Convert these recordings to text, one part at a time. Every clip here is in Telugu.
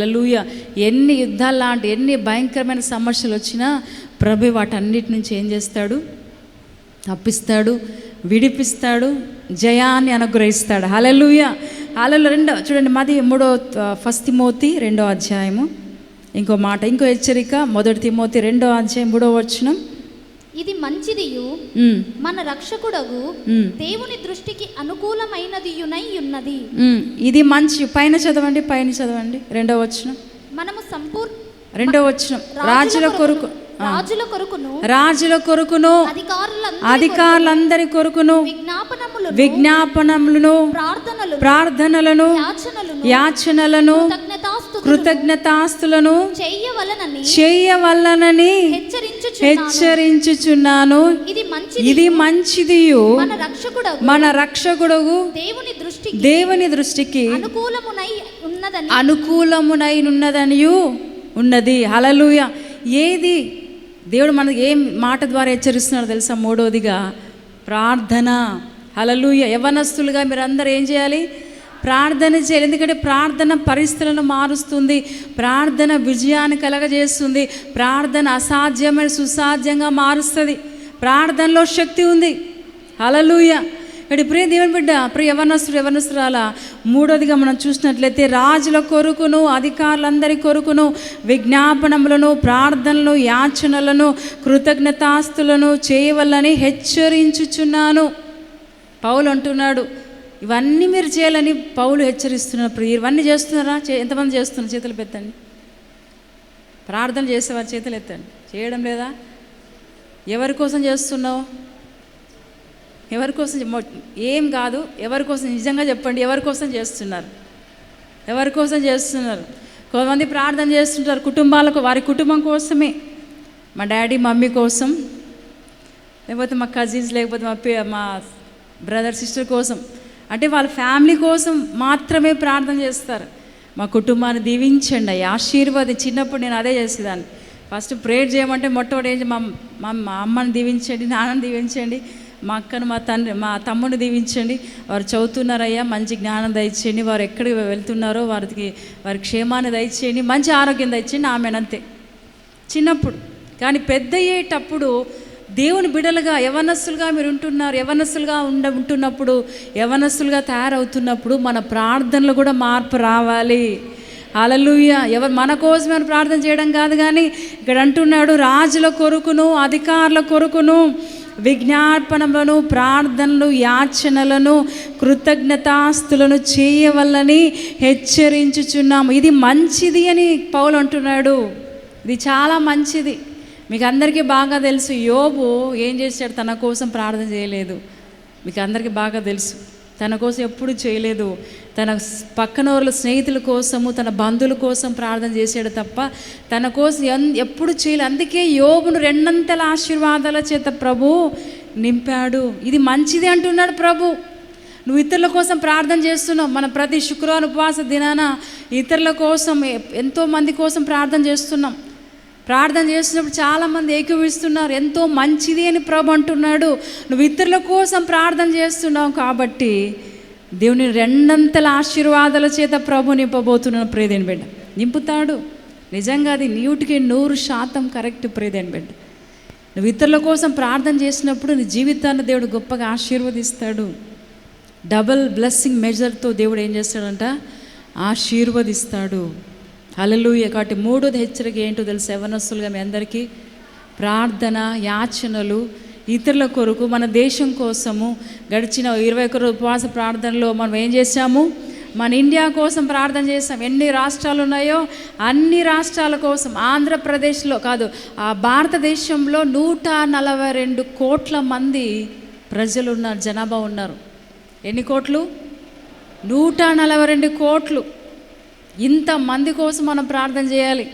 హలలుయ ఎన్ని యుద్ధాలు లాంటి ఎన్ని భయంకరమైన సమస్యలు వచ్చినా ప్రభు వాటన్నిటి నుంచి ఏం చేస్తాడు? తప్పిస్తాడు విడిపిస్తాడు జయాన్ని అనుగ్రహిస్తాడు. హలలుయ హలలు రెండో చూడండి మాది మూడో ఫస్ట్ తిమోతి రెండో అధ్యాయము. ఇంకో మాట ఇంకో హెచ్చరిక మొదటి తిమోతి రెండో అధ్యాయం మూడో వచనం. ఇది మంచిదియు మన రక్షకుడగు దేవుని దృష్టికి అనుకూలమైనదియునై ఉన్నది. ఇది మంచి పైన చదవండి పైన చదవండి. రెండో వచనం. మనము సంపూర్ రెండో వచనం. రాజుల కొరకు. రాజుల కొరకును రాజుల కొరకును అధికారులందరి కొరకును విజ్ఞాపనములను విజ్ఞాపనములను ప్రార్థనలు ప్రార్థనలను యాచనలను కృతజ్ఞతాస్తులను చెయ్యవలనని చేయవలనని హెచ్చరించుచున్నాను. ఇది మంచి ఇది మంచిదియు మన రక్షకుడగు రక్షకుడుగు దేవుని దృష్టికి దేవుని దృష్టికి అనుకూలమునై ఉన్నదని అనుకూలమునైనున్నదనియు ఉన్నది. హలలుయ ఏది దేవుడు మనకి ఏం మాట ద్వారా హెచ్చరిస్తున్నాడు తెలుసా? మూడోదిగా ప్రార్థన. హలలుయ యవనస్తులుగా మీరందరూ ఏం చేయాలి? ప్రార్థన చేయాలి. ఎందుకంటే ప్రార్థన పరిస్థితులను మారుస్తుంది. ప్రార్థన విజయాన్ని కలగజేస్తుంది. ప్రార్థన అసాధ్యమైన సుసాధ్యంగా మారుస్తుంది. ప్రార్థనలో శక్తి ఉంది. హలలుయ ఇక్కడ ప్రియ దేవుని బిడ్డ ప్రియ యవనస్తుడు యవనస్తురాల మూడోదిగా మనం చూసినట్లయితే రాజుల కొరుకును అధికారులందరి కొరుకును విజ్ఞాపనములను ప్రార్థనలు యాచనలను కృతజ్ఞతాస్తులను చేయవల్లని హెచ్చరించుచున్నాను. పౌలు అంటున్నాడు ఇవన్నీ మీరు చేయాలని పౌలు హెచ్చరిస్తున్నారు ప్రియ. ఇవన్నీ చేస్తున్నారా? చే ఎంతమంది చేస్తున్నారు? చేతులు పెట్టండి. ప్రార్థన చేసేవారు చేతులు ఎత్తండి. చేయడం లేదా? ఎవరి కోసం చేస్తున్నావు? ఎవరి కోసం ఏం కాదు ఎవరి కోసం నిజంగా చెప్పండి ఎవరి కోసం చేస్తున్నారు? ఎవరి కోసం చేస్తున్నారు? కొంతమంది ప్రార్థన చేస్తుంటారు కుటుంబాలకు వారి కుటుంబం కోసమే. మా డాడీ మమ్మీ కోసం లేకపోతే మా కజిన్స్ లేకపోతే మా పే మా బ్రదర్ సిస్టర్ కోసం. అంటే వాళ్ళ ఫ్యామిలీ కోసం మాత్రమే ప్రార్థన చేస్తారు. మా కుటుంబాన్ని దీవించండి అయ్యా ఆశీర్వాదం. చిన్నప్పుడు నేను అదే చేసేదాన్ని. ఫస్ట్ ప్రేయర్ చేయమంటే మొట్టమొదటి ఏం మా మా మా అమ్మని దీవించండి నాన్నని దీవించండి. మా అక్కను మా తండ్రి మా తమ్ముని దీవించండి. వారు చదువుతున్నారయ్యా మంచి జ్ఞానం దయచేయండి. వారు ఎక్కడికి వెళ్తున్నారో వారికి వారి క్షేమాన్ని దయచేయండి. మంచి ఆరోగ్యం దయచేయండి. ఆమెనంతే చిన్నప్పుడు కానీ పెద్ద అయ్యేటప్పుడు దేవుని బిడలుగా యవనస్తులుగా మీరు ఉంటున్నారు. యవనస్తులుగా ఉండ ఉంటున్నప్పుడు యవనస్తులుగా తయారవుతున్నప్పుడు మన ప్రార్థనలు కూడా మార్పు రావాలి. అలలుయ ఎవరు మన కోసమే ప్రార్థన చేయడం కాదు కానీ ఇక్కడ అంటున్నాడు రాజుల కొరుకును అధికారుల కొరుకును విజ్ఞాపనలను ప్రార్థనలు యాచనలను కృతజ్ఞతాస్తులను చేయవల్లని హెచ్చరించుచున్నాము. ఇది మంచిది అని పౌలు అంటున్నాడు. ఇది చాలా మంచిది. మీకు అందరికీ బాగా తెలుసు యోబు ఏం చేశాడు? తన కోసం ప్రార్థన చేయలేదు. మీకు అందరికీ బాగా తెలుసు. తన కోసం ఎప్పుడు చేయలేదు. తన స్- పక్కన వాళ్ళ స్నేహితుల కోసము తన బంధువుల కోసం ప్రార్థన చేశాడు తప్ప తన కోసం ఎన్- ఎప్పుడు చేయలేదు అందుకే యోగును రెండంతల ఆశీర్వాదాల చేత ప్రభు నింపాడు. ఇది మంచిది అంటున్నాడు ప్రభు. నువ్వు ఇతరుల కోసం ప్రార్థన చేస్తున్నావు. మన ప్రతి శుక్రవారం ఉపవాస దినాన ఇతరుల కోసం ఎంతో మంది కోసం ప్రార్థన చేస్తున్నాం. ప్రార్థన చేస్తున్నప్పుడు చాలామంది ఏకీవిస్తున్నారు ఎంతో మంచిది అని ప్రభు అంటున్నాడు. నువ్వు ఇతరుల కోసం ప్రార్థన చేస్తున్నావు కాబట్టి దేవుని రెండంతల ఆశీర్వాదాల చేత ప్రభు నింపబోతున్న ప్రేదేని బిడ్డ. నింపుతాడు. నిజంగా అది నూటికి నూరు శాతం కరెక్ట్ ప్రేదేని బిడ్డ. నువ్వు ఇతరుల కోసం ప్రార్థన చేసినప్పుడు నీ జీవితాన్ని దేవుడు గొప్పగా ఆశీర్వదిస్తాడు. డబల్ బ్లెస్సింగ్ మెజర్తో దేవుడు ఏం చేస్తాడంట? ఆశీర్వదిస్తాడు. హలలుయ కాబట్టి మూడోది హెచ్చరిక ఏంటో తెలుసు? యవనస్తులుగా మీ అందరికీ. ప్రార్థన యాచనలు ఇతరుల కొరకు మన దేశం కోసము గడిచిన ఇరవై ఒకరు ఉపవాస ప్రార్థనలో మనం ఏం చేశాము? మన ఇండియా కోసం ప్రార్థన చేసాం ఎన్ని రాష్ట్రాలు ఉన్నాయో అన్ని రాష్ట్రాల కోసం. ఆంధ్రప్రదేశ్లో కాదు ఆ భారతదేశంలో నూట నలభై రెండు కోట్ల మంది ప్రజలు ఉన్నారు జనాభా ఉన్నారు. ఎన్ని కోట్లు? నూట నలభై రెండు కోట్లు. ఇంతమంది కోసం మనం ప్రార్థన చేయాలి.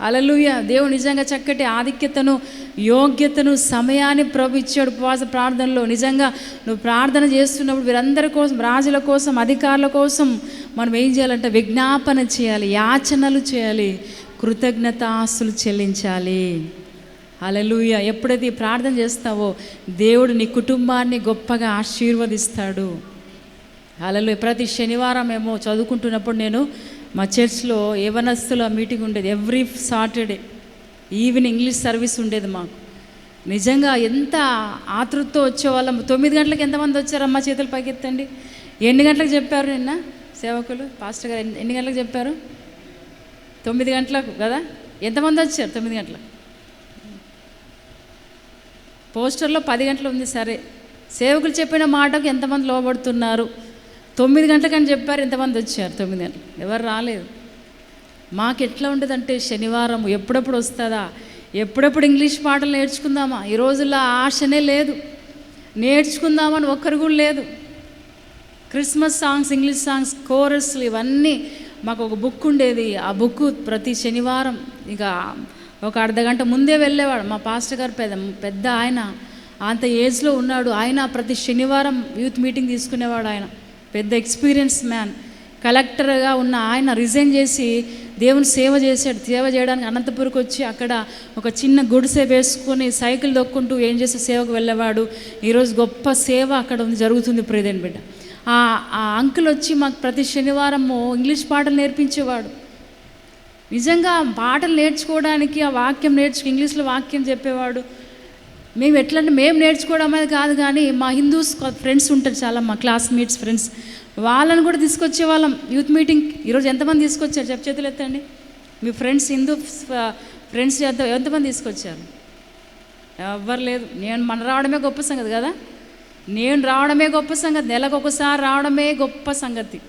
అలలుయ దేవుడు నిజంగా చక్కటి ఆధిక్యతను యోగ్యతను సమయాన్ని ప్రభు ఇచ్చాడు ఉపవాస ప్రార్థనలో. నిజంగా నువ్వు ప్రార్థన చేస్తున్నప్పుడు వీరందరి కోసం రాజుల కోసం అధికారుల కోసం మనం ఏం చేయాలంటే విజ్ఞాపన చేయాలి యాచనలు చేయాలి కృతజ్ఞతాస్తులు చెల్లించాలి. అలలుయ ఎప్పుడైతే ప్రార్థన చేస్తావో దేవుడు నీ కుటుంబాన్ని గొప్పగా ఆశీర్వదిస్తాడు. అలలు ప్రతి శనివారం ఏమో చదువుకుంటున్నప్పుడు నేను మా చర్చ్లో యవనస్తుల మీటింగ్ ఉండేది? Every Saturday evening English service ఉండేది మాకు. నిజంగా ఎంత ఆతృతతో వచ్చేవాళ్ళం. తొమ్మిది గంటలకు ఎంతమంది వచ్చారమ్మా చేతులు పైకెత్తండి? ఎన్ని గంటలకు చెప్పారు నిన్న సేవకులు? పాస్టర్ గారు ఎన్ని- ఎన్ని గంటలకు చెప్పారు? తొమ్మిది గంటలకు కదా? ఎంతమంది వచ్చారు తొమ్మిది గంటలకు? పోస్టర్లో పది గంటలు ఉంది సరే. సేవకులు చెప్పిన మాటకు ఎంతమంది లోబడుతున్నారు? తొమ్మిది గంటలకని చెప్పారు ఎంతమంది వచ్చారు. తొమ్మిది గంటలు. ఎవరు రాలేదు. మాకు ఎట్లా ఉండదంటే శనివారం ఎప్పుడెప్పుడు వస్తుందా? ఎప్పుడెప్పుడు ఇంగ్లీష్ పాటలు నేర్చుకుందామా? ఈ రోజుల్లో ఆశనే లేదు. నేర్చుకుందామని ఒక్కరు కూడా లేదు. క్రిస్మస్ సాంగ్స్ ఇంగ్లీష్ సాంగ్స్ కోరస్లు ఇవన్నీ మాకు ఒక బుక్ ఉండేది. ఆ బుక్ ప్రతి శనివారం ఇక ఒక అర్ధ గంట ముందే వెళ్ళేవాడు. మా పాస్టర్ గారు పెద్ద పెద్ద ఆయన. అంత ఏజ్లో ఉన్నాడు. ఆయన ప్రతి శనివారం యూత్ మీటింగ్ తీసుకునేవాడు ఆయన. పెద్ద ఎక్స్పీరియన్స్ మ్యాన్. కలెక్టర్గా ఉన్న ఆయన రిజైన్ చేసి దేవుని సేవ చేశాడు. సేవ చేయడానికి అనంతపురికి వచ్చి అక్కడ ఒక చిన్న గుడిసె వేసుకొని సైకిల్ దొక్కుంటూ ఏం చేసే సేవకు వెళ్ళేవాడు. ఈరోజు గొప్ప సేవ అక్కడ ఉంది జరుగుతుంది ప్రేదేని బిడ్డ. ఆ ఆ అంకుల్ వచ్చి మాకు ప్రతి శనివారము ఇంగ్లీష్ పాటలు నేర్పించేవాడు. నిజంగా పాటలు నేర్చుకోవడానికి ఆ వాక్యం నేర్చుకు ఇంగ్లీష్లో వాక్యం చెప్పేవాడు. మేము ఎట్లా అంటే మేము నేర్చుకోవడం అనేది కాదు కానీ మా హిందూస్ ఫ్రెండ్స్ ఉంటారు చాలా మా క్లాస్మేట్స్ ఫ్రెండ్స్. వాళ్ళని కూడా తీసుకొచ్చే వాళ్ళం. యూత్ మీటింగ్ ఈరోజు ఎంతమంది తీసుకొచ్చారు? చెప్పు చేతులు ఎత్తండి. మీ ఫ్రెండ్స్ హిందూ ఫ్రెండ్స్ ఎంత ఎంతమంది తీసుకొచ్చారు? ఎవ్వరు లేదు. నేను మన రావడమే గొప్ప సంగతి కదా? నేను రావడమే గొప్ప సంగతి నెలకు ఒకసారి రావడమే గొప్ప సంగతి.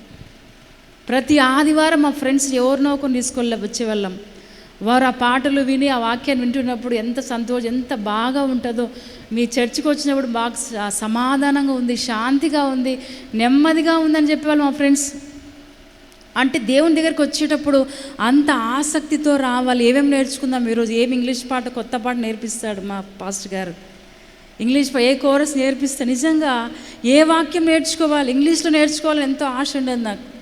ప్రతి ఆదివారం మా ఫ్రెండ్స్ ఎవరినో ఒకరిని తీసుకెళ్ళ వచ్చేవాళ్ళం వారు ఆ పాటలు విని ఆ వాక్యాన్ని వింటున్నప్పుడు ఎంత సంతోషం ఎంత బాగా ఉంటుందో. మీ చర్చికి వచ్చినప్పుడు బాగా సమాధానంగా ఉంది శాంతిగా ఉంది నెమ్మదిగా ఉందని చెప్పేవాళ్ళు మా ఫ్రెండ్స్. అంటే దేవుని దగ్గరికి వచ్చేటప్పుడు అంత ఆసక్తితో రావాలి. ఏమేమి నేర్చుకుందాం ఈరోజు? ఏమి ఇంగ్లీష్ పాట కొత్త పాట నేర్పిస్తాడు మా పాస్టర్ గారు. ఇంగ్లీష్ ఏ కోరస్ నేర్పిస్తే నిజంగా ఏ వాక్యం నేర్చుకోవాలి? ఇంగ్లీష్లో నేర్చుకోవాలని ఎంతో ఆశ ఉండేది నాకు.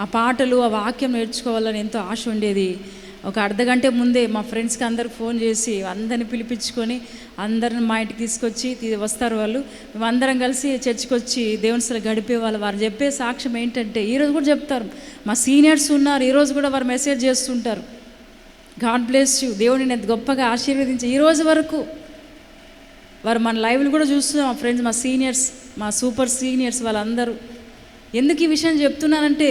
ఆ పాటలు ఆ వాక్యం నేర్చుకోవాలని ఎంతో ఆశ ఉండేది. ఒక అర్ధగంట ముందే మా ఫ్రెండ్స్కి అందరికి ఫోన్ చేసి అందరిని పిలిపించుకొని అందరిని మా ఇంటికి తీసుకొచ్చి వస్తారు వాళ్ళు. మేము అందరం కలిసి చర్చికి వచ్చి దేవుని గడిపేవాళ్ళు గడిపే వాళ్ళు. వారు చెప్పే సాక్ష్యం ఏంటంటే ఈరోజు కూడా చెప్తారు. మా సీనియర్స్ ఉన్నారు. ఈరోజు కూడా వారు మెసేజ్ చేస్తుంటారు. గాడ్ బ్లెస్ యూ దేవుడిని నేను గొప్పగా ఆశీర్వదించి ఈరోజు వరకు వారు మన లైవ్లు కూడా చూస్తున్నాం. మా ఫ్రెండ్స్ మా సీనియర్స్ మా సూపర్ సీనియర్స్ వాళ్ళందరూ. ఎందుకు ఈ విషయం చెప్తున్నానంటే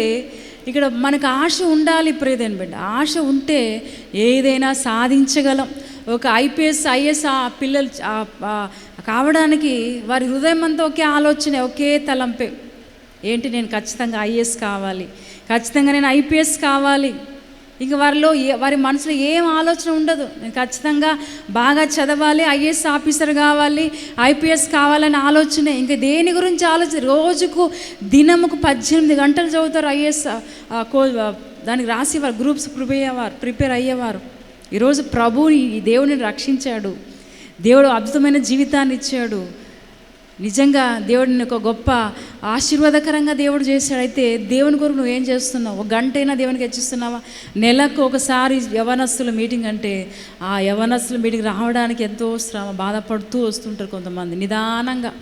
ఇక్కడ మనకు ఆశ ఉండాలి ప్రేదేని బిడ్డ. ఆశ ఉంటే ఏదైనా సాధించగలం. ఒక ఐపీఎస్ ఐఎస్ ఆ పిల్లలు కావడానికి వారి హృదయం అంతా ఒకే ఆలోచన ఒకే తలంపే. ఏంటి నేను ఖచ్చితంగా ఐఏఎస్ కావాలి? ఖచ్చితంగా నేను ఐపీఎస్ కావాలి. ఇంక వారిలో ఏ వారి మనసులో ఏం ఆలోచన ఉండదు. నేను ఖచ్చితంగా బాగా చదవాలి ఐఏఎస్ ఆఫీసర్ కావాలి ఐపీఎస్ కావాలని ఆలోచనే. ఇంకా దేని గురించి ఆలోచన రోజుకు దినముకు పద్దెనిమిది గంటలు చదువుతారు ఐఏఎస్ కో దానికి రాసేవారు గ్రూప్స్ ప్రిపేర్ అయ్యేవారు ప్రిపేర్ అయ్యేవారు. ఈరోజు ప్రభు ఈ దేవుని రక్షించాడు. దేవుడు అద్భుతమైన జీవితాన్ని ఇచ్చాడు. నిజంగా దేవుడిని ఒక గొప్ప ఆశీర్వాదకరంగా దేవుడు చేశాడైతే దేవుని కొరకు నువ్వు ఏం చేస్తున్నావు? ఒక గంట అయినా దేవునికి హెచ్చిస్తున్నావా? నెలకు ఒకసారి యవనస్తుల మీటింగ్ అంటే ఆ యవనస్తుల మీటింగ్ రావడానికి ఎంతో శ్రమ బాధపడుతూ వస్తుంటారు కొంతమంది. నిదానంగా.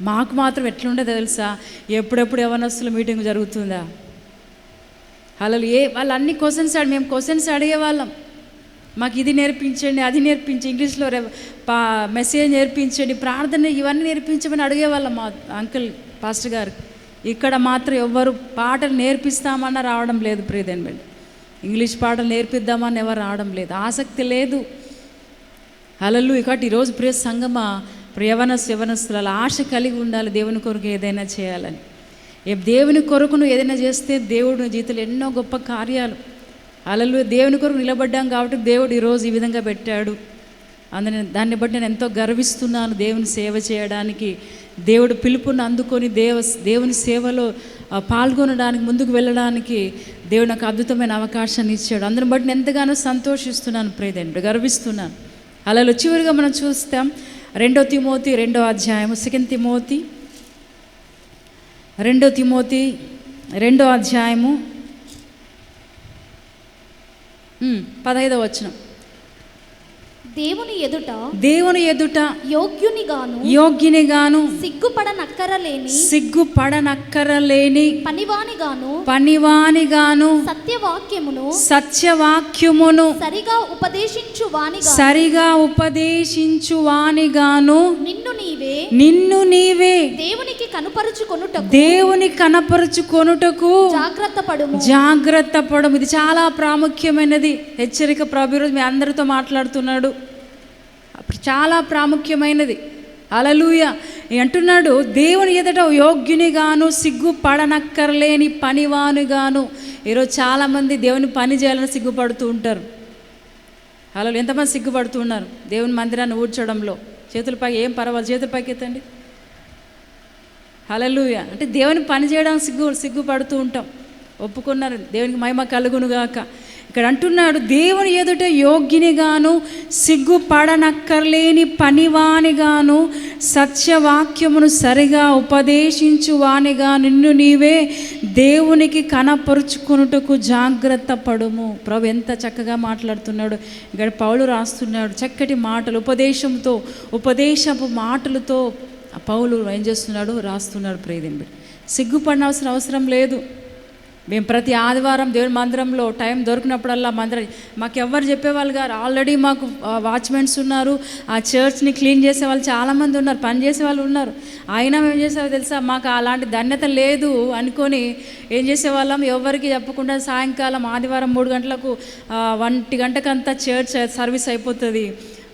మాకు మాత్రం ఎట్లుండేదో తెలుసా? ఎప్పుడెప్పుడు యవనస్తుల మీటింగ్ జరుగుతుందా? అలా ఏ వాళ్ళు అన్ని క్వశ్చన్స్ అడి మేము క్వశ్చన్స్ అడిగేవాళ్ళం మాకు ఇది నేర్పించండి అది నేర్పించి ఇంగ్లీష్లో రే పా మెసేజ్ నేర్పించండి ప్రార్థన ఇవన్నీ నేర్పించమని అడిగేవాళ్ళం మా అంకుల్ పాస్టర్ గారు. ఇక్కడ మాత్రం ఎవ్వరు పాటలు నేర్పిస్తామన్నా రావడం లేదు ప్రియదన్ బిడ్డ ఇంగ్లీష్ పాటలు నేర్పిద్దామని ఎవరు రావడం లేదు. ఆసక్తి లేదు. అలలు ఇకటి ఈరోజు ప్రియ సంగమ ప్రియవనస్ యవనస్తుల ఆశ కలిగి ఉండాలి దేవుని కొరకు ఏదైనా చేయాలని. దేవుని కొరకు నువ్వు ఏదైనా చేస్తే దేవుడు నీ జీవితంలో ఎన్నో గొప్ప కార్యాలు అలలు దేవుని కొరకు నిలబడ్డాం కాబట్టి దేవుడు ఈరోజు ఈ విధంగా పెట్టాడు. అందుని దాన్ని బట్టి నేను ఎంతో గర్విస్తున్నాను దేవుని సేవ చేయడానికి. దేవుడు పిలుపుని అందుకొని దేవ దేవుని సేవలో పాల్గొనడానికి ముందుకు వెళ్ళడానికి దేవుడు నాకు అద్భుతమైన అవకాశాన్ని ఇచ్చాడు. అందుని బట్టి నేను ఎంతగానో సంతోషిస్తున్నాను ప్రేదండ్రు గర్విస్తున్నాను. అలా చివరిగా మనం చూస్తాం రెండో తిమోతి రెండో అధ్యాయం సెకండ్ తిమోతి. రెండో తిమోతి రెండో అధ్యాయము. పదహైదవ పదహైదో వచనం. దేవుని ఎదుట దేవుని ఎదుట యోగ్యునిగాను యోగ్యునిగాను సిగ్గుపడనక్కరలేని సిగ్గుపడనక్కరలేని పనివానిగాను పనివానిగాను సత్యవాక్యమును సత్యవాక్యమును సరిగా ఉపదేశించు వానిగా సరిగా ఉపదేశించు వానిగాను నిన్ను నీవే నిన్ను నీవే దేవునికి కనుపరుచుకొనుటకు దేవుని కనపరుచుకొనుటకు జాగ్రత్త పడుము జాగ్రత్త పడము ఇది చాలా ప్రాముఖ్యమైనది. హెచ్చరిక ప్రభు మీ అందరితో మాట్లాడుతున్నాడు. అప్పుడు చాలా ప్రాముఖ్యమైనది. అలలుయ అంటున్నాడు దేవుని ఎదుట యోగ్యునిగాను సిగ్గు పడనక్కర్లేని పనివానుగాను. ఈరోజు చాలామంది దేవుని పని చేయాలని సిగ్గుపడుతూ ఉంటారు. అలా ఎంతమంది సిగ్గుపడుతూ ఉన్నారు? దేవుని మందిరాన్ని ఊడ్చడంలో. చేతులపై ఏం పర్వాలేదు. చేతులపైకి ఎత్తండి. హలలుయ అంటే దేవుని పని చేయడానికి సిగ్గు సిగ్గుపడుతూ ఉంటాం. ఒప్పుకున్నారు. దేవునికి మహిమ కలుగునుగాక. ఇక్కడ అంటున్నాడు దేవుని ఎదుట యోగ్యునిగాను సిగ్గుపడనక్కర్లేని పనివానిగాను సత్యవాక్యమును సరిగా ఉపదేశించువానిగా నిన్ను నీవే దేవునికి కనపరుచుకున్నటకు జాగ్రత్త పడుము. ప్రభు ఎంత చక్కగా మాట్లాడుతున్నాడు. ఇక్కడ పౌలు రాస్తున్నాడు చక్కటి మాటలు ఉపదేశంతో ఉపదేశపు మాటలతో ఆ పౌలు ఏం చేస్తున్నాడు? రాస్తున్నాడు ప్రేదింబి సిగ్గుపడినవసరం అవసరం లేదు. మేము ప్రతి ఆదివారం దేవుని మందిరంలో టైం దొరికినప్పుడల్లా మందిరం మాకు ఎవరు చెప్పేవాళ్ళు గారు ఆల్రెడీ మాకు వాచ్మెన్స్ ఉన్నారు. ఆ చర్చ్ని క్లీన్ చేసే వాళ్ళు చాలామంది ఉన్నారు పని చేసే వాళ్ళు ఉన్నారు. అయినా మేము చేసేవాళ్ళు తెలుసా? మాకు అలాంటి ధన్యత లేదు అనుకొని ఏం చేసేవాళ్ళం? ఎవరికి చెప్పకుండా సాయంకాలం ఆదివారం మూడు గంటలకు వంటి ఒంటి గంటకంతా చర్చ్ సర్వీస్ అయిపోతుంది.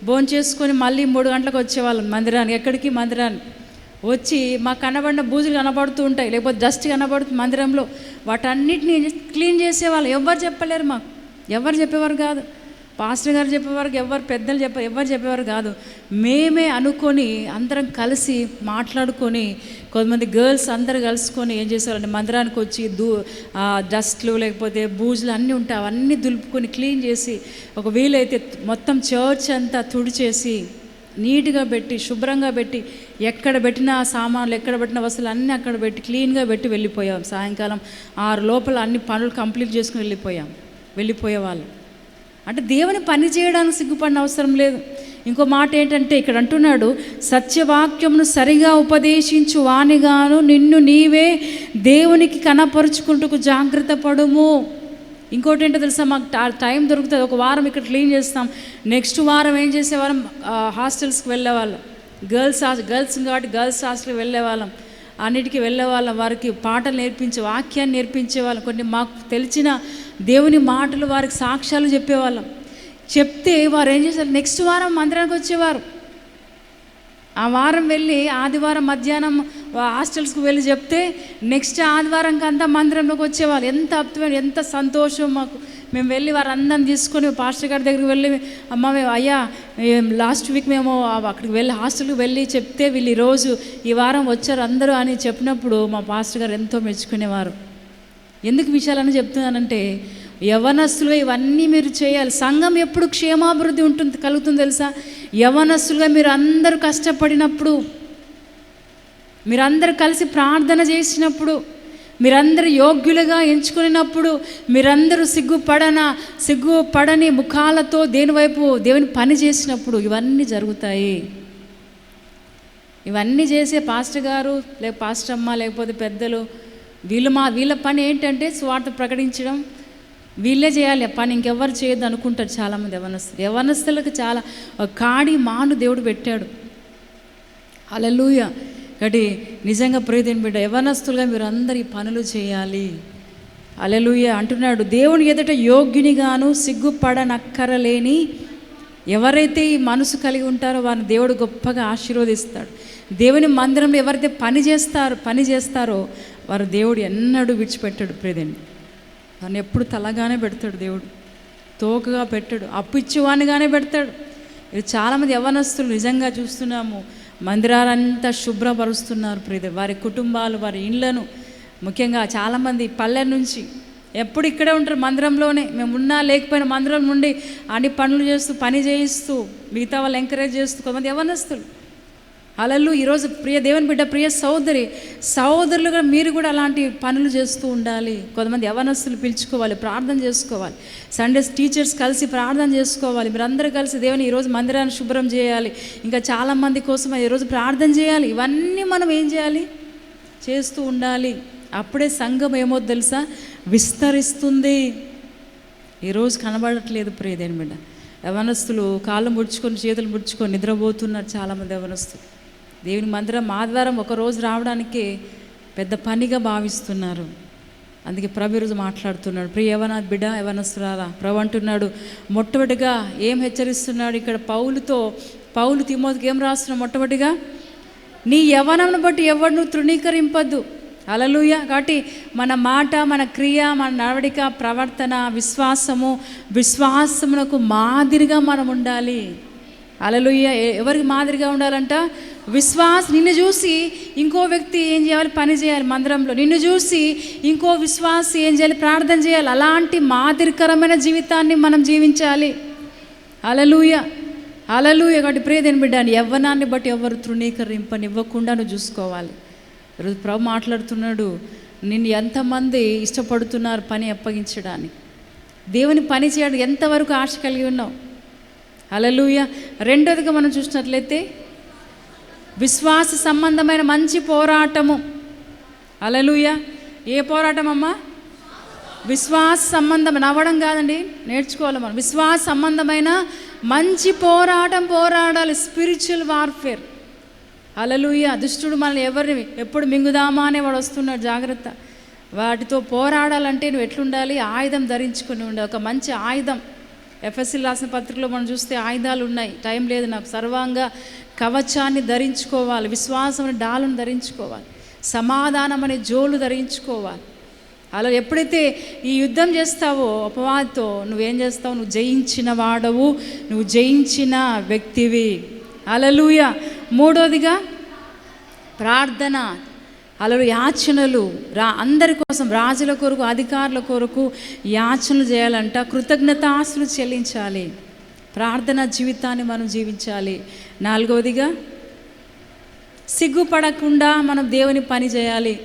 భోంచేసుకొని మళ్ళీ మూడు గంటలకు వచ్చేవాళ్ళం మందిరానికి. ఎక్కడికి? మందిరానికి. వచ్చి మాకు కనబడిన బూజులు కనబడుతూ ఉంటాయి. లేకపోతే డస్ట్ కనబడుతుంది మందిరంలో. వాటన్నిటిని క్లీన్ చేసేవాళ్ళు. ఎవరు చెప్పలేరు మాకు. ఎవరు చెప్పేవారు కాదు. పాస్టర్ గారు చెప్పేవారు ఎవరు పెద్దలు చెప్పారు ఎవరు చెప్పేవారు కాదు. మేమే అనుకొని అందరం కలిసి మాట్లాడుకొని కొంతమంది గర్ల్స్ అందరు కలుసుకొని ఏం చేసేవాళ్ళంటే మందిరానికి వచ్చి దూ ఆ డస్ట్లు లేకపోతే బూజులు అన్నీ ఉంటాయి. అవన్నీ దులుపుకొని క్లీన్ చేసి ఒక వీలైతే మొత్తం చర్చ్ అంతా తుడిచేసి నీట్గా పెట్టి శుభ్రంగా పెట్టి ఎక్కడ పెట్టిన సామాన్లు ఎక్కడ పెట్టిన వస్తువులు అన్నీ అక్కడ పెట్టి క్లీన్గా పెట్టి వెళ్ళిపోయాం. సాయంకాలం ఆరు లోపల అన్ని పనులు కంప్లీట్ చేసుకుని వెళ్ళిపోయాం. వెళ్ళిపోయేవాళ్ళు అంటే దేవుని పని చేయడానికి సిగ్గుపడిన అవసరం లేదు. ఇంకో మాట ఏంటంటే ఇక్కడ అంటున్నాడు సత్యవాక్యమును సరిగా ఉపదేశించు వానిగాను నిన్ను నీవే దేవునికి కనపరుచుకుంటూ జాగ్రత్త పడుము. ఇంకోటి ఏంటో తెలుసా? మాకు టైం దొరుకుతుంది. ఒక వారం ఇక్కడ క్లీన్ చేస్తాం. నెక్స్ట్ వారం ఏం చేసేవారం హాస్టల్స్కి వెళ్ళేవాళ్ళం. గర్ల్స్ హాస్టల్ గర్ల్స్ కాబట్టి గర్ల్స్ హాస్టల్కి వెళ్ళేవాళ్ళం అన్నిటికీ వెళ్ళేవాళ్ళం వారికి పాటలు నేర్పించే వాక్యాన్ని నేర్పించేవాళ్ళం కొన్ని మాకు తెలిసిన దేవుని మాటలు వారికి సాక్ష్యాలు చెప్పేవాళ్ళం. చెప్తే వారు ఏం చేశారు? నెక్స్ట్ వారం మందిరానికి వచ్చేవారు. ఆ వారం వెళ్ళి ఆదివారం మధ్యాహ్నం హాస్టల్స్కి వెళ్ళి చెప్తే నెక్స్ట్ ఆదివారంకి అంతా మందిరంలోకి వచ్చేవాళ్ళు. ఎంత అద్భుతమైన ఎంత సంతోషం మాకు. మేము వెళ్ళి వారందరం తీసుకొని పాస్టర్ గారి దగ్గరికి వెళ్ళి అమ్మ మేము అయ్యా లాస్ట్ వీక్ మేము అక్కడికి వెళ్ళి హాస్టల్కి వెళ్ళి చెప్తే వీళ్ళు ఈరోజు ఈ వారం వచ్చారు అందరూ అని చెప్పినప్పుడు మా పాస్టర్ గారు ఎంతో మెచ్చుకునేవారు. ఎందుకు విషయాలని చెప్తున్నానంటే యవనస్తులుగా ఇవన్నీ మీరు చేయాలి. సంఘం ఎప్పుడు క్షేమాభివృద్ధి ఉంటుంది కలుగుతుంది తెలుసా? యవనస్తులుగా మీరు అందరూ కష్టపడినప్పుడు మీరందరూ కలిసి ప్రార్థన చేసినప్పుడు మీరందరూ యోగ్యులుగా ఎంచుకున్నప్పుడు మీరందరూ సిగ్గుపడన సిగ్గుపడని ముఖాలతో దేనివైపు దేవుని పని చేసినప్పుడు ఇవన్నీ జరుగుతాయి. ఇవన్నీ చేసే పాస్టర్ గారు లేక పాస్టర్ అమ్మ లేకపోతే పెద్దలు వీళ్ళు మా వీళ్ళ పని ఏంటంటే స్వార్థ ప్రకటించడం. వీళ్ళే చేయాలి పని ఇంకెవ్వరు చేయొద్దు అనుకుంటారు చాలామంది యవనస్తులు. యవనస్తులకు చాలా కాడి మాను దేవుడు పెట్టాడు. అలలుయ కాబట్టి నిజంగా ప్రియదేని బిడ్డ యవనస్తులుగా మీరు అందరి పనులు చేయాలి. అలలుయ అంటున్నాడు దేవుని ఎదుట యోగ్యునిగాను సిగ్గుపడనక్కరలేని ఎవరైతే ఈ మనసు కలిగి ఉంటారో వారిని దేవుడు గొప్పగా ఆశీర్వదిస్తాడు. దేవుని మందిరంలో ఎవరైతే పని చేస్తారు పని చేస్తారో వారు దేవుడు ఎన్నడూ విడిచిపెట్టాడు ప్రియదేని. వారిని ఎప్పుడు తలగానే పెడతాడు దేవుడు. తోకగా పెట్టాడు అప్పు ఇచ్చేవానిగానే పెడతాడు. ఇది చాలామంది యవనస్తులు నిజంగా చూస్తున్నాము. మందిరాలంతా శుభ్రపరుస్తున్నారు ప్రియదే వారి కుటుంబాలు వారి ఇండ్లను ముఖ్యంగా చాలామంది పల్లె నుంచి ఎప్పుడు ఇక్కడే ఉంటారు మందిరంలోనే. మేము ఉన్నా లేకపోయినా మందిరం నుండి అన్ని పనులు చేస్తూ పని చేయిస్తూ మిగతా వాళ్ళు ఎంకరేజ్ చేస్తూ కొంతమంది యవనస్తులు. అలలు ఈరోజు ప్రియ దేవుని బిడ్డ ప్రియ సహోదరి సహోదరులు కూడా మీరు కూడా అలాంటి పనులు చేస్తూ ఉండాలి. కొంతమంది యవనస్తులు పిలుచుకోవాలి ప్రార్థన చేసుకోవాలి. సండేస్ టీచర్స్ కలిసి ప్రార్థన చేసుకోవాలి. మీరందరూ కలిసి దేవుని ఈరోజు మందిరాన్ని శుభ్రం చేయాలి. ఇంకా చాలామంది కోసం ఈరోజు ప్రార్థన చేయాలి. ఇవన్నీ మనం ఏం చేయాలి? చేస్తూ ఉండాలి. అప్పుడే సంఘం ఏమో తెలుసా? విస్తరిస్తుంది. ఈరోజు కనబడట్లేదు ప్రియదేని బిడ్డ. యవనస్తులు కాళ్ళు ముడుచుకొని చేతులు ముడుచుకొని నిద్రపోతున్నారు చాలామంది యవనస్తులు. దేవుని మందిరం ఆదివారం ఒకరోజు రావడానికి పెద్ద పనిగా భావిస్తున్నారు. అందుకే ప్రభు ఈరోజు మాట్లాడుతున్నాడు. ప్రియ యవన బిడ్డ యవనస్తురాలా ప్రభు అంటున్నాడు మొట్టమొదటిగా ఏం హెచ్చరిస్తున్నాడు ఇక్కడ పౌలుతో పౌలు తిమోతికి ఏం రాస్తున్నావు మొట్టమొదటిగా? నీ యవనంను బట్టి ఎవరిను తృణీకరింపద్దు. అలలుయ కాబట్టి మన మాట మన క్రియ మన నడవడిక ప్రవర్తన విశ్వాసము విశ్వాసమునకు మాదిరిగా మనం ఉండాలి. అలలుయ్య. ఎవరికి మాదిరిగా ఉండాలంట? విశ్వాస్ నిన్ను చూసి ఇంకో వ్యక్తి ఏం చేయాలి? పని చేయాలి మందిరంలో. నిన్ను చూసి ఇంకో విశ్వాస్ ఏం చేయాలి? ప్రార్థన చేయాలి. అలాంటి మాదిరికరమైన జీవితాన్ని మనం జీవించాలి. అలలుయ అలలుయ కాబట్టి ప్రియదేని బిడ్డాన్ని యవ్వనాన్ని బట్టి ఎవరు తృణీకరింపనివ్వకుండా నువ్వు చూసుకోవాలి. ఈరోజు ప్రభు మాట్లాడుతున్నాడు నిన్ను ఎంతమంది ఇష్టపడుతున్నారు పని అప్పగించడానికి. దేవుని పని చేయడానికి ఎంతవరకు ఆశ కలిగి ఉన్నావు? అలలుయ రెండోదిగా మనం చూసినట్లయితే విశ్వాస సంబంధమైన మంచి పోరాటము. అలలుయ ఏ పోరాటం అమ్మా విశ్వాస సంబంధం. నవ్వడం కాదండి నేర్చుకోవాలి మనం. విశ్వాస సంబంధమైన మంచి పోరాటం పోరాడాలి. స్పిరిచువల్ వార్ఫేర్ అలలుయ దుష్టుడు మనల్ని ఎవరిని ఎప్పుడు మింగుదామా అనే వాడు వస్తున్నాడు జాగ్రత్త. వాటితో పోరాడాలంటే నువ్వు ఎట్లుండాలి? ఆయుధం ధరించుకొని ఉండాలి ఒక మంచి ఆయుధం. ఎఫ్ఎస్సి రాసిన పత్రికలో మనం చూస్తే ఆయుధాలు ఉన్నాయి. టైం లేదు నాకు. సర్వాంగ కవచాన్ని ధరించుకోవాలి. విశ్వాసం అనే డాలను ధరించుకోవాలి. సమాధానం అనే జోలు ధరించుకోవాలి. అలా ఎప్పుడైతే ఈ యుద్ధం చేస్తావో అపవాదితో నువ్వేం చేస్తావు? నువ్వు జయించిన వాడవు. నువ్వు జయించిన వ్యక్తివి. అలలుయ మూడోదిగా ప్రార్థన. అలలు యాచనలు రా అందరి కోసం రాజుల కొరకు అధికారుల కొరకు యాచనలు చేయాలంట కృతజ్ఞతాస్తులు చెల్లించాలి ప్రార్థన జీవితాన్ని మనం జీవించాలి. నాలుగవదిగా సిగ్గుపడకుండా మనం దేవుని పని చేయాలి.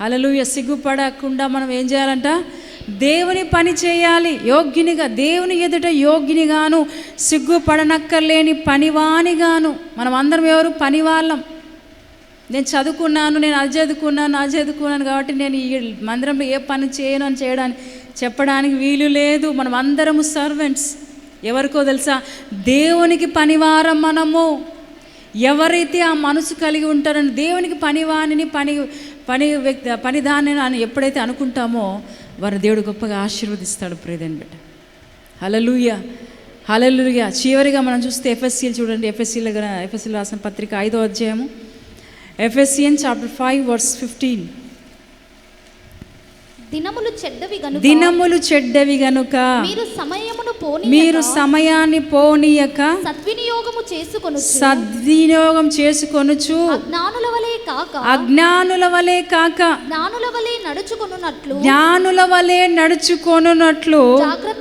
అలలుయ సిగ్గుపడకుండా మనం ఏం చేయాలంట? దేవుని పని చేయాలి. యోగ్యునిగా దేవుని ఎదుట యోగ్యునిగాను సిగ్గుపడనక్కర్లేని పనివానిగాను. మనం అందరం ఎవరు? పనివాళ్ళం. నేను చదువుకున్నాను నేను అది చదువుకున్నాను అది చదువుకున్నాను కాబట్టి నేను ఈ మందిరంలో ఏ పని చేయను అని చేయడానికి చెప్పడానికి వీలు లేదు. మనం అందరము సర్వెంట్స్ ఎవరికో తెలుసా? దేవునికి పనివారం మనము. ఎవరైతే ఆ మనసు కలిగి ఉంటారని దేవునికి పనివాణిని పని పని వ్యక్తి పనిదాన్ని అని ఎప్పుడైతే అనుకుంటామో వారి దేవుడు గొప్పగా ఆశీర్వదిస్తాడు ప్రేదని బిడ్డ. హలలుయ హలలుయ చివరిగా మనం చూస్తే ఎఫ్ఎస్సీలు చూడండి. ఎఫ్ఎస్సీల ఎఫ్ఎస్సీలు రాసిన పత్రిక ఐదో అధ్యాయము. Ephesians chapter five verse fifteen దినములు చెడ్డవి గనుక దినములు చెడ్డవి గనుక మీరు సమయమును పోని మీరు సమయాన్ని పోనీయక సద్వినియోగము చేసుకొను సద్వినియోగం చేసుకొనుచు జ్ఞానుల వలె కాక అజ్ఞానుల వలె కాక జ్ఞానుల వలె నడుచుకొనున్నట్లు జ్ఞానుల వలె నడుచుకొనున్నట్లు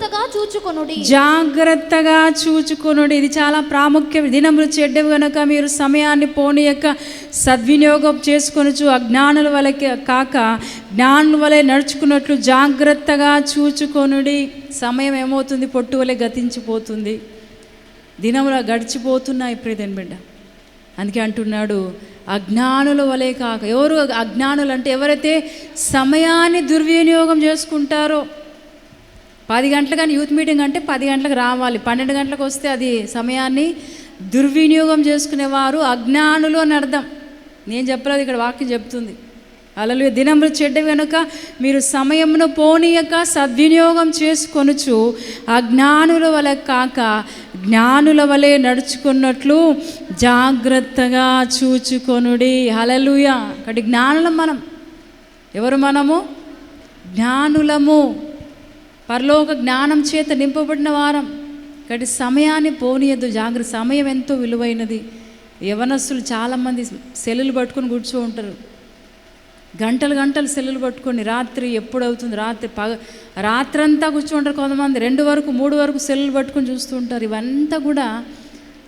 జాగ్రత్తగా చూచుకొనుడి. జాగ్రత్తగా చూచుకొనుడి. ఇది చాలా ప్రాముఖ్యం దినములు చెడ్డవి గనక మీరు సమయాన్ని పోనీయక సద్వినియోగం చేసుకొనచ్చు అజ్ఞానుల వలె కాక జ్ఞానుల వలె నడుచుకున్నట్లు జాగ్రత్తగా చూచుకొనుడి. సమయం ఏమవుతుంది? పొట్టు వలె గతించిపోతుంది. దినముల గడిచిపోతున్నాయి ప్రియదని బిడ్డ. అందుకే అంటున్నాడు అజ్ఞానుల వలె కాక ఎవరు అజ్ఞానులు అంటే ఎవరైతే సమయాన్ని దుర్వినియోగం చేసుకుంటారో పది గంటలకు కానీ యూత్ మీటింగ్ అంటే పది గంటలకు రావాలి. పన్నెండు గంటలకు వస్తే అది సమయాన్ని దుర్వినియోగం చేసుకునేవారు అజ్ఞానులు అని అర్థం. నేను చెప్పలేదు ఇక్కడ వాక్యం చెప్తుంది. అలలు దినములు చెడ్డ వెనుక మీరు సమయమును పోనీయక సద్వినియోగం చేసుకొనుచు అజ్ఞానుల వలె కాక జ్ఞానుల వలె నడుచుకున్నట్లు జాగ్రత్తగా చూచుకొనుడి. హలలుయ అక్కడి జ్ఞానులం మనం. ఎవరు మనము? జ్ఞానులము. పరలోక జ్ఞానం చేత నింపబడిన వారం. కాబట్టి సమయాన్ని పోనీయద్దు జాగ్రత్త. సమయం ఎంతో విలువైనది. యవనస్సులు చాలామంది సెల్లులు పట్టుకొని కూర్చో ఉంటారు. గంటలు గంటలు సెల్లులు పట్టుకొని రాత్రి ఎప్పుడు అవుతుంది? రాత్రి పగ రాత్రంతా కూర్చుంటారు కొంతమంది. రెండు వరకు మూడు వరకు సెల్లులు పట్టుకొని చూస్తూ ఉంటారు. ఇవంతా కూడా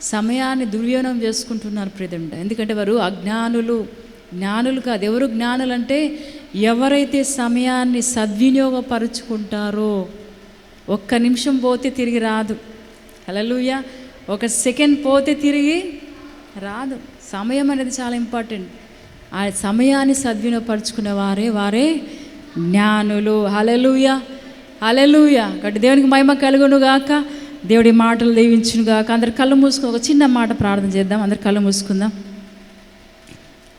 సమయాన్ని దుర్వినియోగం చేసుకుంటున్నారు ప్రియదండ ఎందుకంటే వారు అజ్ఞానులు. జ్ఞానులు కాదు. ఎవరు జ్ఞానులు అంటే ఎవరైతే సమయాన్ని సద్వినియోగపరుచుకుంటారో ఒక్క నిమిషం పోతే తిరిగి రాదు. హలలుయ ఒక సెకండ్ పోతే తిరిగి రాదు. సమయం అనేది చాలా ఇంపార్టెంట్. ఆ సమయాన్ని సద్వినియోగపరుచుకునే వారే వారే జ్ఞానులు. హలలుయ హలలుయ కాబట్టి దేవునికి మహిమ కలుగును గాక. దేవుడి మాటలు దీవించును గాక. అందరు కళ్ళు మూసుకుని ఒక చిన్న మాట ప్రార్థన చేద్దాం. అందరు కళ్ళు మూసుకుందాం.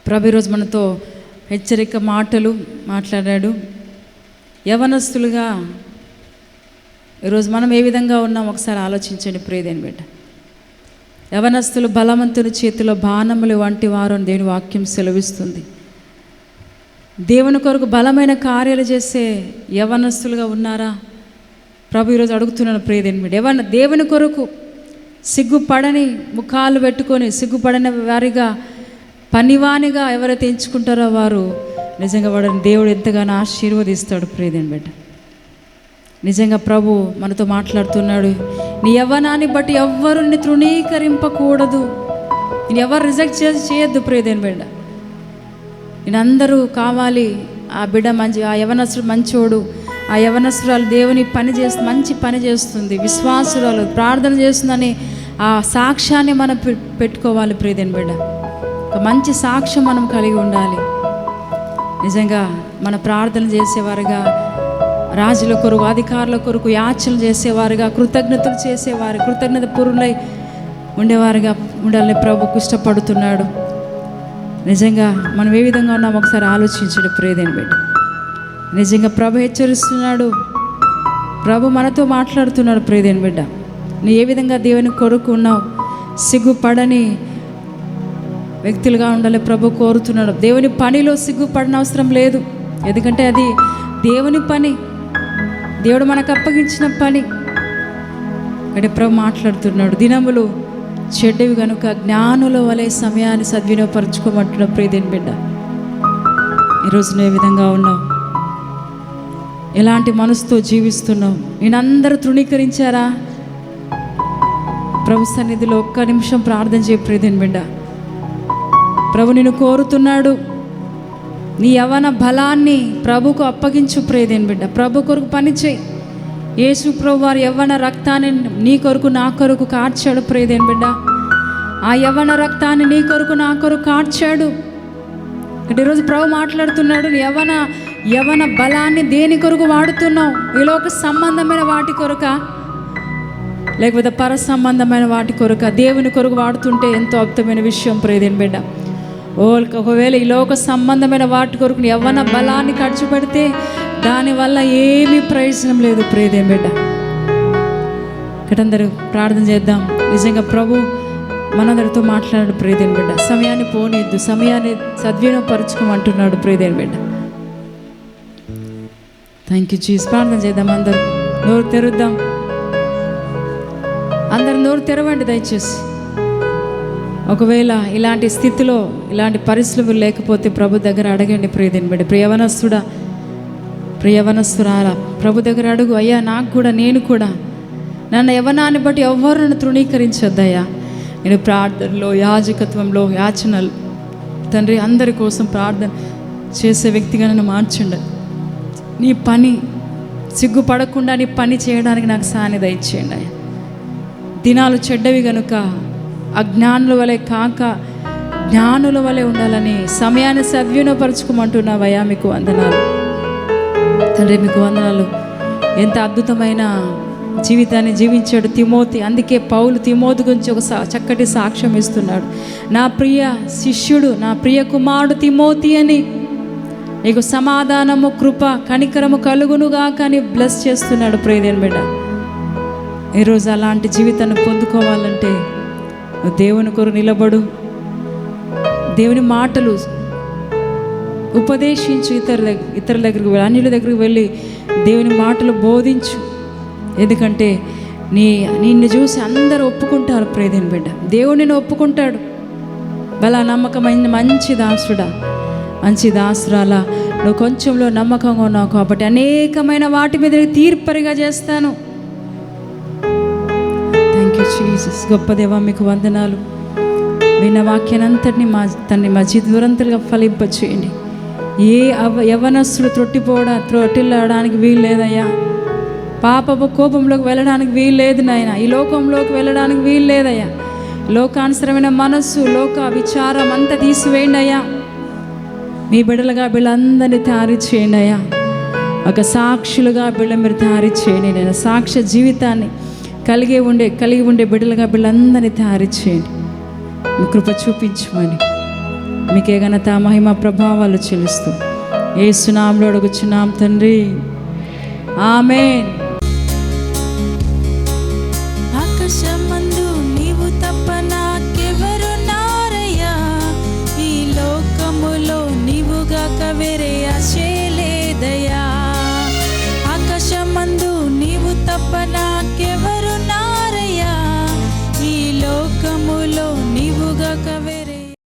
ప్రభు ఈరోజు మనతో హెచ్చరిక మాటలు మాట్లాడాడు. యవనస్తులుగా ఈరోజు మనం ఏ విధంగా ఉన్నాం ఒకసారి ఆలోచించండి ప్రియదేని బిడ్డ. యవనస్తులు బలవంతుని చేతిలో బాణములు వంటి వారు అని దేవుని వాక్యం సెలవిస్తుంది. దేవుని కొరకు బలమైన కార్యాలు చేసే యవనస్తులుగా ఉన్నారా? ప్రభు ఈరోజు అడుగుతున్నాను ప్రియదేని బిడ్డ. యవన దేవుని కొరకు సిగ్గుపడని ముఖాలు పెట్టుకొని సిగ్గుపడని వారిగా పనివానిగా ఎవరైతే ఎంచుకుంటారో వారు నిజంగా వాడిని దేవుడు ఎంతగానో ఆశీర్వదిస్తాడు ప్రియదేని బిడ్డ. నిజంగా ప్రభు మనతో మాట్లాడుతున్నాడు. నీ యవ్వనాన్ని బట్టి ఎవ్వరు తృణీకరింపకూడదు. నేను ఎవరు రిజెక్ట్ చేసి చేయొద్దు ప్రియదేని బిడ్డ. నేను అందరూ కావాలి ఆ బిడ్డ మంచి ఆ యవనస్తుడు మంచోడు. ఆ యవనసురాలు దేవుని పని చేస్తు మంచి పని చేస్తుంది విశ్వాసురాలు ప్రార్థన చేస్తుందని ఆ సాక్ష్యాన్ని మనం పె- పెట్టుకోవాలి ప్రియదేని బిడ్డ. ఒక మంచి సాక్ష్యం మనం కలిగి ఉండాలి. నిజంగా మన ప్రార్థన చేసేవారుగా రాజుల కొరకు అధికారుల కొరకు యాచలు చేసేవారుగా కృతజ్ఞతలు చేసేవారు కృతజ్ఞత పురులై ఉండేవారుగా ఉండాలని ప్రభు ఇష్టపడుతున్నాడు నిజంగా మనం ఏ విధంగా ఉన్నాం ఒకసారి ఆలోచించడు ప్రేదేని బిడ్డ. నిజంగా ప్రభు హెచ్చరిస్తున్నాడు. ప్రభు మనతో మాట్లాడుతున్నాడు ప్రేదేని బిడ్డ. నీ ఏ విధంగా దేవుని కొరకు ఉన్నావు? సిగ్గుపడని వ్యక్తులుగా ఉండాలి ప్రభు కోరుతున్నాడు. దేవుని పనిలో సిగ్గుపడిన అవసరం లేదు. ఎందుకంటే అది దేవుని పని. దేవుడు మనకు అప్పగించిన పని. అంటే ప్రభు మాట్లాడుతున్నాడు. దినములు చెడ్డవి కనుక జ్ఞానుల వలె సమయాన్ని సద్వినియోగపరచుకోమంటున్న ప్రియదేని బిడ్డ. ఈరోజు నువ్వు ఏ విధంగా ఉన్నావు? ఎలాంటి మనసుతో జీవిస్తున్నావు? నేనందరూ తృణీకరించారా? ప్రభు సన్నిధిలో ఒక్క నిమిషం ప్రార్థన చేయ ప్రియదేని బిడ్డ. ప్రభు నిన్ను కోరుతున్నాడు. నీ యవన బలాన్ని ప్రభుకు అప్పగించు ప్రేదేని బిడ్డ. ప్రభు కొరకు పని చేయి. యేసు ప్రభు వారి యవ్వన రక్తాన్ని నీ కొరకు నా కొరకు కార్చాడు ప్రేదేని బిడ్డ. ఆ యవ్వన రక్తాన్ని నీ కొరకు నా కొరకు కార్చాడు. అంటే ఈరోజు ప్రభు మాట్లాడుతున్నాడు యవన యవ్వన బలాన్ని దేని కొరకు వాడుతున్నావు? ఈ సంబంధమైన వాటి కొరక? లేకపోతే పర సంబంధమైన వాటి కొరక? దేవుని కొరకు వాడుతుంటే ఎంతో అద్భుతమైన విషయం ప్రేదేని బిడ్డ. ఒకవేళ ఈ లోక సంబంధమైన వాటి కొరకు నీ యవ్వన బలాన్ని ఖర్చు పెడితే దానివల్ల ఏమీ ప్రయోజనం లేదు ప్రేదేం బిడ్డ. ఇక్కడందరూ ప్రార్థన చేద్దాం. నిజంగా ప్రభు మనందరితో మాట్లాడాడు ప్రేదేని బిడ్డ. సమయాన్ని పోనీద్దు సమయాన్ని సద్వినపరచుకోమంటున్నాడు ప్రేదేని బిడ్డ. థ్యాంక్ యూ చీజ్ ప్రార్థన చేద్దాం అందరూ. నోరు తెరుద్దాం. అందరు నోరు తెరవండి దయచేసి. ఒకవేళ ఇలాంటి స్థితిలో ఇలాంటి పరిస్థితులు లేకపోతే ప్రభు దగ్గర అడగండి ప్రియదిని బిడ్డ ప్రియవనస్తుడా ప్రియవనస్తురాల ప్రభు దగ్గర అడుగు. అయ్యా నాకు కూడా నేను కూడా. నన్ను యవనాన్ని బట్టి ఎవ్వరు నన్ను తృణీకరించొద్దయ్యా. నేను ప్రార్థనలో యాజకత్వంలో యాచనలు. తండ్రి అందరి కోసం ప్రార్థన చేసే వ్యక్తిగా నన్ను మార్చండి. నీ పని సిగ్గుపడకుండా నీ పని చేయడానికి నాకు సాని దయచేయండి అయ్యా. దినాలు చెడ్డవి గనుక అజ్ఞానుల వలె కాక జ్ఞానుల వలె ఉండాలని సమయాన్ని సద్వినపరచుకోమంటున్నావయ్యా మీకు వందనాలు. తండ్రి మీకు వందనాలు. ఎంత అద్భుతమైన జీవితాన్ని జీవించాడు తిమోతి. అందుకే పౌలు తిమోతి గురించి ఒక సా- చక్కటి సాక్ష్యం ఇస్తున్నాడు. నా ప్రియ శిష్యుడు నా ప్రియ కుమారుడు తిమోతి అని నీకు సమాధానము కృప కనికరము కలుగునుగా కానీ బ్లెస్ చేస్తున్నాడు ప్రేదేని బిడ్డ. ఈరోజు అలాంటి జీవితాన్ని పొందుకోవాలంటే దేవుని కొరకు నిలబడు. దేవుని మాటలు ఉపదేశించు ఇతరుల దగ్గర ఇతరుల దగ్గరికి వెళ్ళి అన్యుల దగ్గరికి వెళ్ళి దేవుని మాటలు బోధించు. ఎందుకంటే నీ నిన్ను చూసి అందరూ ఒప్పుకుంటారు ప్రేదేని బిడ్డ. దేవుడు నిన్ను ఒప్పుకుంటాడు. బలా నమ్మకమైన మంచి దాసుడా మంచి దాసురాలా. నువ్వు కొంచెంలో నమ్మకంగా ఉన్నావు కాబట్టి అనేకమైన వాటి మీద తీర్పరిగా చేస్తాను. థ్యాంక్ యూ జీసస్ గొప్ప దేవ మీకు వందనాలు. విన్న వాక్యానంతటిని మా తన్ని మా జీవితంతులుగా ఫలింపచేయండి. ఏ అవ యవనస్తుడు త్రొట్టిపోవడా త్రొట్టిల్లడానికి వీలు లేదయ్యా. పాపపు కోపంలోకి వెళ్ళడానికి వీలు లేదు నాయన. ఈ లోకంలోకి వెళ్ళడానికి వీలు లేదయ్యా. లోకానుసరమైన మనస్సు లోక విచారం అంతా తీసివేయండి అయ్యా. మీ బిడ్డలుగా వీళ్ళందరినీ తయారు చేయండి అయ్యా. ఒక సాక్షులుగా బిడ్డ మీరు తయారు చేయండి నేను సాక్ష్య జీవితాన్ని కలిగి ఉండే కలిగి ఉండే బిడ్డలుగా బిడ్డలందరినీ తయారు చేయండి. మీ కృప చూపించమని. మీకే ఘనత మహిమ ప్రభావాలు చెల్లిస్తూ. ఏ సునాంలో అడుగుచున్నాం తండ్రి. ఆమె